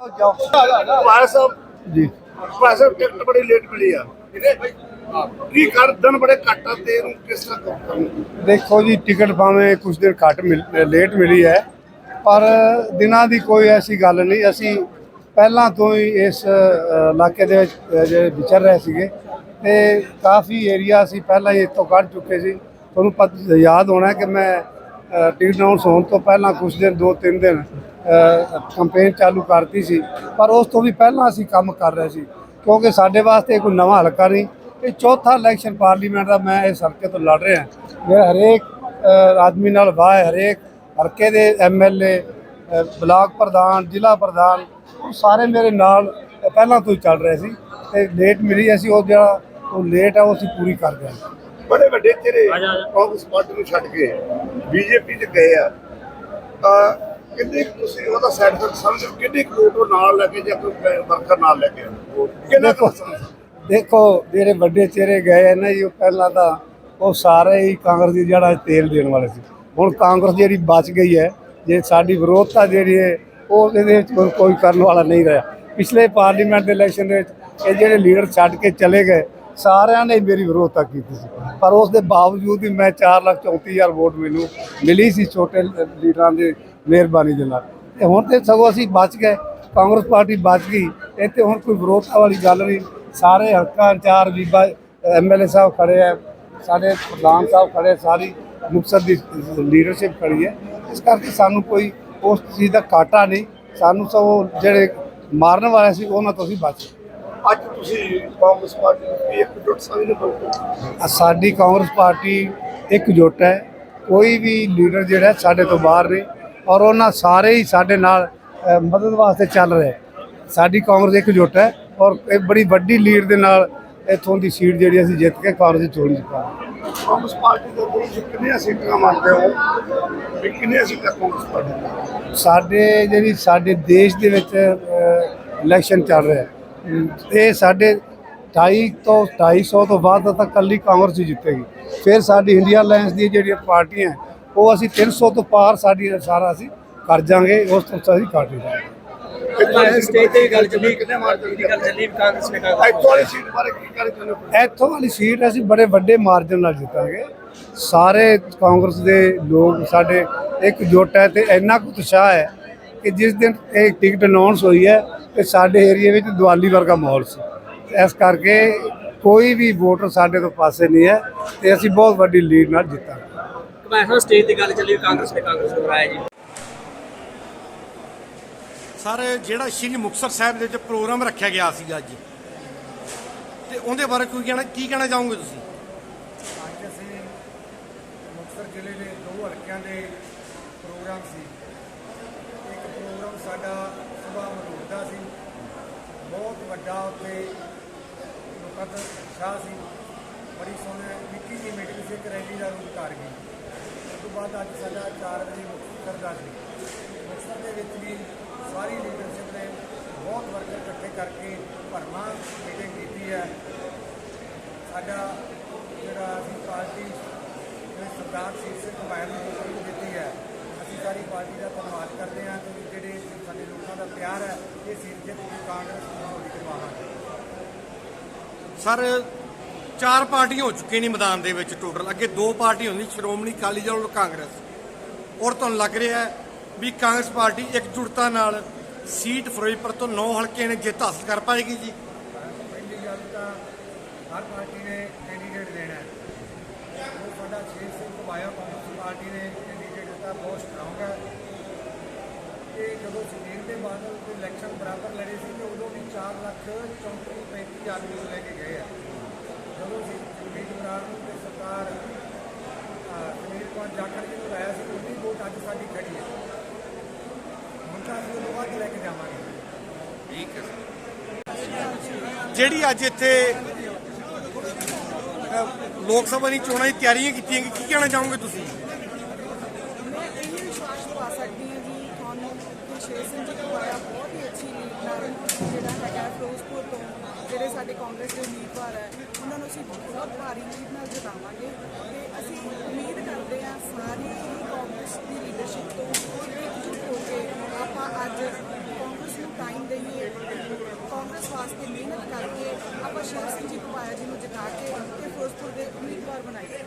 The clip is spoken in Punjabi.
ਭਾਈ ਸਾਹਿਬ ਜੀ। ਭਾਈ ਸਾਹਿਬ ਟਿਕਟ ਬੜੀ ਲੇਟ ਮਿਲੀ ਆ। ਕੀ ਕਰ ਦਿਨ ਬੜੇ ਘੱਟ ਆ ਤੇ ਇਹਨੂੰ ਕਿਸ ਤਰ੍ਹਾਂ ਕਰਨਾ? ਦੇਖੋ ਜੀ ਟਿਕਟ ਭਾਵੇਂ ਕੁਝ ਦਿਨ ਘੱਟ ਲੇਟ ਮਿਲੀ ਹੈ ਪਰ ਦਿਨਾਂ ਦੀ ਕੋਈ ਐਸੀ ਗੱਲ ਨਹੀਂ। ਅਸੀਂ ਪਹਿਲਾਂ ਤੋਂ ਹੀ ਇਸ ਇਲਾਕੇ ਦੇ ਵਿੱਚ ਜਿਹੜੇ ਵਿਚਰ ਰਹੇ ਸੀਗੇ ਤੇ ਕਾਫੀ ਏਰੀਆ ਅਸੀਂ ਪਹਿਲਾਂ ਹੀ ਇੱਥੋਂ ਕੱਢ ਚੁੱਕੇ ਸੀ। ਤੁਹਾਨੂੰ ਪਤਾ ਯਾਦ ਹੋਣਾ ਕਿ ਮੈਂ ਟਿਕਟ ਅਨਾਉਂਸ ਹੋਣ ਤੋਂ ਪਹਿਲਾਂ ਕੁਝ ਦਿਨ, ਦੋ ਤਿੰਨ ਦਿਨ ਕੰਪੇਨ ਚਾਲੂ ਕਰਤੀ ਸੀ। ਪਰ ਉਸ ਤੋਂ ਵੀ ਪਹਿਲਾਂ ਅਸੀਂ ਕੰਮ ਕਰ ਰਹੇ ਸੀ, ਕਿਉਂਕਿ ਸਾਡੇ ਵਾਸਤੇ ਕੋਈ ਨਵਾਂ ਹਲਕਾ ਨਹੀਂ। ਇਹ ਚੌਥਾ ਇਲੈਕਸ਼ਨ ਪਾਰਲੀਮੈਂਟ ਦਾ ਮੈਂ ਇਸ ਹਲਕੇ ਤੋਂ ਲੜ ਰਿਹਾ। ਮੇਰਾ ਹਰੇਕ ਆਦਮੀ ਨਾਲ ਵਾਹ ਹੈ, ਹਰੇਕ ਹਲਕੇ ਦੇ ਐਮਐਲਏ ਬਲਾਕ ਪ੍ਰਧਾਨ, ਜ਼ਿਲ੍ਹਾ ਪ੍ਰਧਾਨ, ਉਹ ਸਾਰੇ ਮੇਰੇ ਨਾਲ ਪਹਿਲਾਂ ਤੋਂ ਹੀ ਚੱਲ ਰਹੇ ਸੀ। ਤੇ ਲੇਟ ਮਿਲੀ ਅਸੀਂ, ਉਹ ਜਿਹੜਾ ਉਹ ਲੇਟ ਆ, ਉਹ ਅਸੀਂ ਪੂਰੀ ਕਰ ਗਏ। ਬੜੇ ਵੱਡੇ ਤੇਰੇ ਕਾਂਗਰਸ ਪਾਰਟੀ ਨੂੰ ਛੱਡ ਕੇ ਬੀਜੇਪੀ ਚ ਗਏ ਆ। ਆ ਕਿੰਨੇ ਤੁਸੀਂ ਉਹਦਾ ਸਾਈਡ ਇਫੈਕਟ ਸਮਝੋ ਕਿੰਨੇ ਵੋਟ ਉਹ ਨਾਲ ਲੈ ਕੇ ਜਾਂ ਕੋਈ ਵਰਕਰ ਨਾਲ ਲੈ ਕੇ? ਕਿੰਨਾ ਕੁ ਦੇਖੋ ਜਿਹੜੇ ਵੱਡੇ ਚਿਹਰੇ ਗਏ ਆ ਨਾ ਜੀ ਉਹ ਪਹਿਲਾਂ ਤਾਂ ਉਹ ਸਾਰੇ ਹੀ ਕਾਂਗਰਸ ਦੀ ਜਿਹੜਾ ਤੇਲ ਦੇਣ ਵਾਲੇ ਸੀ। ਹੁਣ ਕਾਂਗਰਸ ਜਿਹੜੀ ਬਚ ਗਈ ਹੈ ਜੇ ਸਾਡੀ ਵਿਰੋਧਤਾ ਜਿਹੜੀ ਹੈ ਉਹ ਇਹਦੇ ਵਿੱਚ ਕੋਈ- ਕੋਈ ਕਰਨ ਵਾਲਾ ਨਹੀਂ ਰਿਹਾ। ਪਿਛਲੇ ਪਾਰਲੀਮੈਂਟ ਦੇ ਇਲੈਕਸ਼ਨ ਦੇ ਵਿੱਚ ਇਹ ਜਿਹੜੇ ਲੀਡਰ ਛੱਡ ਕੇ ਚਲੇ ਗਏ ਸਾਰਿਆਂ ਨੇ ਮੇਰੀ ਵਿਰੋਧਤਾ ਕੀਤੀ ਸੀ। ਪਰ ਉਸ ਦੇ ਬਾਵਜੂਦ ਵੀ ਮੈਂ 434000 ਵੋਟ ਮੈਨੂੰ ਮਿਲੀ ਸੀ ਛੋਟੇ ਲੀਡਰਾਂ ਦੇ ਮਿਹਰਬਾਨੀ ਦੇ ਨਾਲ। ਤੇ ਹੁਣ ਤੇ ਸਗੋਂ ਅਸੀਂ ਬਚ ਗਏ, ਕਾਂਗਰਸ ਪਾਰਟੀ ਬਚ ਗਈ। ਇੱਥੇ ਹੁਣ ਕੋਈ ਵਿਰੋਧਤਾ ਵਾਲੀ ਗੱਲ ਨਹੀਂ। ਸਾਰੇ ਹਲਕਾ ਚਾਰ ਬੀਬਾ ਐਮਐਲਏ ਸਾਹਿਬ ਖੜੇ ਆ, ਸਾਡੇ ਪ੍ਰਧਾਨ ਸਾਹਿਬ ਖੜੇ ਸਾਰੀ ਮੁਕਤਸਰ ਦੀ ਲੀਡਰਸ਼ਿਪ ਖੜੀ ਹੈ। ਇਸ ਕਰਕੇ ਸਾਨੂੰ ਕੋਈ ਉਸ ਚੀਜ਼ ਦਾ ਘਾਟਾ ਨਹੀਂ। ਸਾਨੂੰ ਸਗੋਂ ਜਿਹੜੇ ਮਾਰਨ ਵਾਲੇ ਸੀ, ਉਹਨਾਂ ਤੋਂ ਅਸੀਂ ਬਚ ਗਏ। ਅੱਜ ਤੁਸੀਂ ਕਾਂਗਰਸ ਪਾਰਟੀ ਨੂੰ ਇੱਕ ਜੁੱਟ ਸਮਝਦੇ ਹੋ? ਸਾਡੀ ਕਾਂਗਰਸ ਪਾਰਟੀ ਇਕਜੁੱਟ ਹੈ। ਕੋਈ ਵੀ ਲੀਡਰ ਜਿਹੜਾ ਸਾਡੇ ਤੋਂ ਬਾਹਰ ਨਹੀਂ ਔਰ ਉਹਨਾਂ ਸਾਰੇ ਹੀ ਸਾਡੇ ਨਾਲ ਮਦਦ ਵਾਸਤੇ ਚੱਲ ਰਹੇ। ਸਾਡੀ ਕਾਂਗਰਸ ਇਕਜੁੱਟ ਹੈ ਔਰ ਇਹ ਬੜੀ ਵੱਡੀ ਲੀਡ ਦੇ ਨਾਲ ਇੱਥੋਂ ਦੀ ਸੀਟ ਜਿਹੜੀ ਅਸੀਂ ਜਿੱਤ ਕੇ ਕਾਂਗਰਸ ਦੀ ਝੋਲੀ ਚ ਪਾਵਾਂਗੇ ਕਾਂਗਰਸ ਪਾਰਟੀ ਦੇ ਤੁਸੀਂ ਕਿੰਨੀਆਂ ਸੀਟਾਂ ਮੰਨਦੇ ਹੋ? ਵੀ ਕਿੰਨੀਆਂ ਸੀਟਾਂ ਕਾਂਗਰਸ ਪਾਰਟੀ? ਸਾਡੇ ਜਿਹੜੀ ਸਾਡੇ ਦੇਸ਼ ਦੇ ਵਿੱਚ ਇਲੈਕਸ਼ਨ ਚੱਲ ਰਿਹਾ ਇਹ ਸਾਡੇ 2.5 ਤੋਂ 250 ਤੋਂ ਵੱਧ ਤੱਕ ਕੱਲੀ ਕਾਂਗਰਸ ਹੀ ਜਿੱਤੇਗੀ। ਫਿਰ ਸਾਡੀ ਇੰਡੀਆ ਅਲਾਈਅੰਸ ਦੀ ਜਿਹੜੀਆਂ ਪਾਰਟੀਆਂ ਉਹ ਅਸੀਂ 300 ਤੋਂ ਪਾਰ ਸਾਡੀ ਸਾਰਾ ਅਸੀਂ ਕਰ ਜਾਾਂਗੇ ਉਸ ਤੋਂ ਅਸੀਂ ਕੱਟ ਨੇ ਇੱਥੋਂ ਵਾਲੀ ਸੀਟ ਅਸੀਂ ਬੜੇ ਵੱਡੇ ਮਾਰਜਨ ਨਾਲ ਜਿੱਤਾਂਗੇ। ਸਾਰੇ ਕਾਂਗਰਸ ਦੇ ਲੋਕ ਸਾਡੇ ਇਕਜੁੱਟ ਹੈ ਤੇ ਇੰਨਾ ਕੁ ਉਤਸ਼ਾਹ ਹੈ ਕਿ ਜਿਸ ਦਿਨ ਇਹ ਟਿਕਟ ਅਨਾਉਂਸ ਹੋਈ ਹੈ ਤੇ ਸਾਡੇ ਏਰੀਆ ਵਿੱਚ ਦੀਵਾਲੀ ਵਰਗਾ ਮਾਹੌਲ ਸੀ। ਇਸ ਕਰਕੇ ਕੋਈ ਵੀ ਵੋਟਰ ਸਾਡੇ ਤੋਂ ਪਾਸੇ ਨਹੀਂ ਹੈ ਤੇ ਅਸੀਂ ਬਹੁਤ ਵੱਡੀ ਲੀਡ ਨਾਲ ਜਿੱਤਾਂਗੇ। ਕਮੈਸਾ ਸਟੇਜ ਤੇ ਗੱਲ ਚੱਲੀ ਕਾਂਗਰਸ ਨੇ ਕਾਂਗਰਸ ਨੂੰ ਹਰਾਇਆ ਜੀ। ਸਰ ਜਿਹੜਾ ਸ਼੍ਰੀ ਮੁਕਤਸਰ ਸਾਹਿਬ ਦੇ ਵਿੱਚ ਪ੍ਰੋਗਰਾਮ ਰੱਖਿਆ ਗਿਆ ਸੀ ਅੱਜ। ਤੇ ਉਹਦੇ ਬਾਰੇ ਕੋਈ ਕਹਿਣਾ ਕੀ ਕਹਿਣਾ ਚਾਹੋਗੇ ਤੁਸੀਂ? ਅੱਜ ਅਸੀਂ ਮੁਕਤਸਰ ਜ਼ਿਲ੍ਹੇ ਦੇ ਦੋ ਹਲਕਿਆਂ ਦੇ ਪ੍ਰੋਗਰਾਮ ਸੀ। ਇੱਕ ਪ੍ਰੋਗਰਾਮ ਸਾਡਾ ਸੁਭਾ ਮਰੂਦ ਸੀ। ਬਹੁਤ ਵੱਡਾ ਉੱਥੇ ਲੋਕਾਂ ਦਾ ਉਤਸ਼ਾਹ ਸੀ। ਬੜੀ ਸੋਹਣੀ ਨਿੱਕੀ ਜਿਹੀ ਮੀਟਿੰਗ ਸੀ, ਇੱਕ ਰੈਲੀ ਦਾ ਰੂਪ ਕਰ ਗਈ। ਉਸ ਤੋਂ ਬਾਅਦ ਅੱਜ ਸਾਡਾ 4 ਵਜੇ ਮੁਕਤਸਰ ਦਾ ਸੀ। ਮੁਕਤਸਰ ਦੇ ਵਿੱਚ ਵੀ ਸਾਰੀ ਲੀਡਰਸ਼ਿਪ ਨੇ ਬਹੁਤ ਵਰਕਰ ਇਕੱਠੇ ਕਰਕੇ ਭਰਮਾ ਮੀਟਿੰਗ ਕੀਤੀ ਹੈ। ਸਾਡਾ ਜਿਹੜਾ ਅਸੀਂ ਪਾਰਟੀ ਦੇ ਸਰਦਾਰ ਸਿੰਘ ਸਿੰਘ ਕਮਾਇਲ ਨੂੰ ਜੋ ਦਿੱਤੀ ਹੈ। ਅਸੀਂ ਸਾਰੀ ਪਾਰਟੀ ਦਾ ਧੰਨਵਾਦ ਕਰ ਹਾਂ ਕਿ ਜਿਹੜੇ ਸਾਡੇ ਲੋਕਾਂ ਦਾ ਪਿਆਰ ਹੈ ਇਹ ਸੀਟ ਜਿੱਤ ਕੇ ਕਾਂਗਰਸ ਨੂੰ ਹੋਲੀ ਕਰਵਾਵਾਂਗੇ ਸਰ ਚਾਰ ਪਾਰਟੀਆਂ ਹੋ ਚੁੱਕੀਆਂ ਨੇ ਮੈਦਾਨ ਦੇ ਵਿੱਚ ਟੋਟਲ। ਅੱਗੇ ਦੋ ਪਾਰਟੀਆਂ ਹੁੰਦੀ ਸ਼੍ਰੋਮਣੀ ਅਕਾਲੀ ਦਲ ਔਰ ਕਾਂਗਰਸ। ਔਰ ਤੁਹਾਨੂੰ ਲੱਗ ਰਿਹਾ ਵੀ ਕਾਂਗਰਸ ਪਾਰਟੀ ਇਕਜੁੱਟਤਾ ਨਾਲ ਸੀਟ ਫਿਰੋਜ਼ਪੁਰ ਤੋਂ 9 ਹਲਕੇ ਨੇ ਜਿੱਤ ਹਾਸਲ ਕਰ ਪਾਏਗੀ ਜੀ? ਪਹਿਲੀ ਗੱਲ ਤਾਂ ਹਰ ਪਾਰਟੀ ਨੇ ਕੈਂਡੀਡੇਟ ਦੇਣਾ ਹੈ। ਉਹ ਸਾਡਾ ਸ਼ੇਰ ਸਿੰਘ ਕਾਂਗਰਸ ਪਾਰਟੀ ਨੇ ਕੈਂਡੀਡੇਟ ਦਿੱਤਾ ਬਹੁਤ ਸਟਰੋਂਗ ਹੈ। ਤੇ ਜਦੋਂ ਸੁਖਬੀਰ ਦੇ ਬਾਦਲ ਦੇ ਇਲੈਕਸ਼ਨ ਬਰਾਬਰ ਲੜੇ ਸੀ ਤੇ ਉਦੋਂ ਵੀ 4 ਲੱਖ 34 35 ਆਦਮੀ ਨੂੰ ਲੈ ਕੇ ਗਏ ਆ। ਜਦੋਂ ਸੀ ਸੁਖਬੀਰ ਬਰਾੜ ਨੂੰ ਤੇ ਸਰਕਾਰ ਸੁਨੀਲ ਕੁਮਾਰ ਜਾਖੜ ਜੀ ਨੂੰ ਲਾਇਆ ਸੀ ਉਹਦੀ ਵੋਟ ਅੱਜ ਸਾਡੀ ਖੜੀ ਹੈ ਹੁਣ ਤਾਂ ਅਸੀਂ ਉਹਨੂੰ ਵੱਧ ਲੈ ਕੇ ਜਾਵਾਂਗੇ। ਜਿਹੜੀ ਅੱਜ ਇੱਥੇ ਲੋਕ ਸਭਾ ਦੀ ਚੋਣਾਂ ਦੀ ਤਿਆਰੀਆਂ ਕੀਤੀਆਂ ਕੀ ਕਹਿਣਾ ਚਾਹੋਗੇ ਤੁਸੀਂ? ਮੈਂ ਇਹ ਵਿਸ਼ਵਾਸ ਪਾ ਸਕਦੀ ਹਾਂ ਜੀ ਕੌਰ ਨੂੰ ਗੁਰਸ਼ੇਰ ਸਿੰਘ ਜੀ ਕਰਵਾਇਆ ਬਹੁਤ ਹੀ ਅੱਛੀ ਲੀਡ ਨਾਲ ਜਿਹੜਾ ਹੈਗਾ ਫਿਰੋਜ਼ਪੁਰ ਤੋਂ ਜਿਹੜੇ ਸਾਡੇ ਕਾਂਗਰਸ ਦੇ ਉਮੀਦਵਾਰ ਹੈ, ਉਹਨਾਂ ਨੂੰ ਅਸੀਂ ਬਹੁਤ ਭਾਰੀ ਲੀਡ ਨਾਲ ਜਿਤਾਵਾਂਗੇ ਤੇ ਅਸੀਂ ਉਮੀਦ ਕਰਦੇ ਹਾਂ ਸਾਰੀ ਕਾਂਗਰਸ ਦੀ ਲੀਡਰਸ਼ਿਪ ਤੋਂ ਇੱਕਜੁੱਟ ਹੋ ਕੇ ਆਪਾਂ ਅੱਜ ਕਾਂਗਰਸ ਨੂੰ ਟਾਈਮ ਦੇਈਏ। ਕਾਂਗਰਸ ਵਾਸਤੇ ਮਿਹਨਤ ਕਰਕੇ ਆਪਾਂ ਸ਼ੇਰ ਸਿੰਘ ਜੀ ਕੁਮਾਇਆ ਜੀ ਨੂੰ ਜਿਤਾ ਕੇ ਤੇ ਫਿਰੋਜ਼ਪੁਰ ਦੇ ਉਮੀਦਵਾਰ ਬਣਾਈਏ।